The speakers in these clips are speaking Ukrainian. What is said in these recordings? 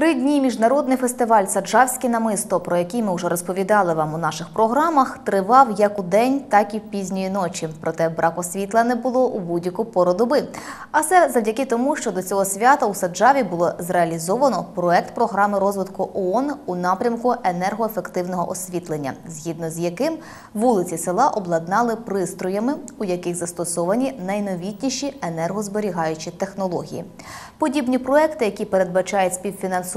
Три дні міжнародний фестиваль Саджавське намисто, про який ми вже розповідали вам у наших програмах, тривав як у день, так і пізньої ночі. Проте браку світла не було у будь-яку пору доби. А це завдяки тому, що до цього свята у Саджаві було зреалізовано проект програми розвитку ООН у напрямку енергоефективного освітлення, згідно з яким вулиці села обладнали пристроями, у яких застосовані найновітніші енергозберігаючі технології. Подібні проекти, які передбачають співфінансування,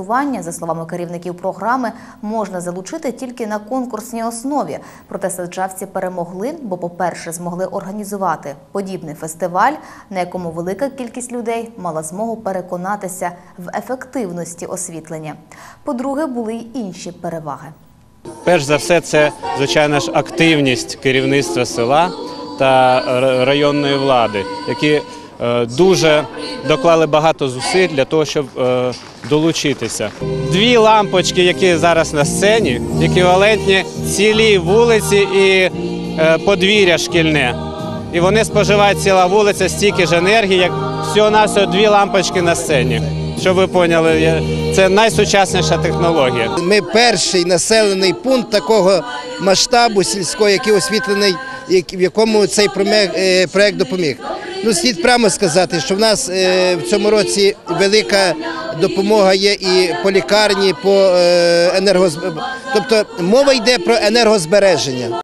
за словами керівників програми, можна залучити тільки на конкурсній основі. Проте саджавці перемогли, бо, по-перше, змогли організувати подібний фестиваль, на якому велика кількість людей мала змогу переконатися в ефективності освітлення. По-друге, були й інші переваги. Перш за все, це звичайно ж активність керівництва села та районної влади, які е, дуже доклали багато зусиль для того, щоб е, долучитися. Дві лампочки, які зараз на сцені, еквівалентні цілій вулиці і е, подвір'я шкільне. І вони споживають ціла вулиця стільки ж енергії, як всього-навсього дві лампочки на сцені. Щоб ви поняли, це найсучасніша технологія. Ми перший населений пункт такого масштабу сільського, який освітлений, в якому цей проме- е, допоміг. Ну, слід прямо сказати, що в нас е, в цьому році велика допомога є і по лікарні, по енергозб... Тобто мова йде про енергозбереження.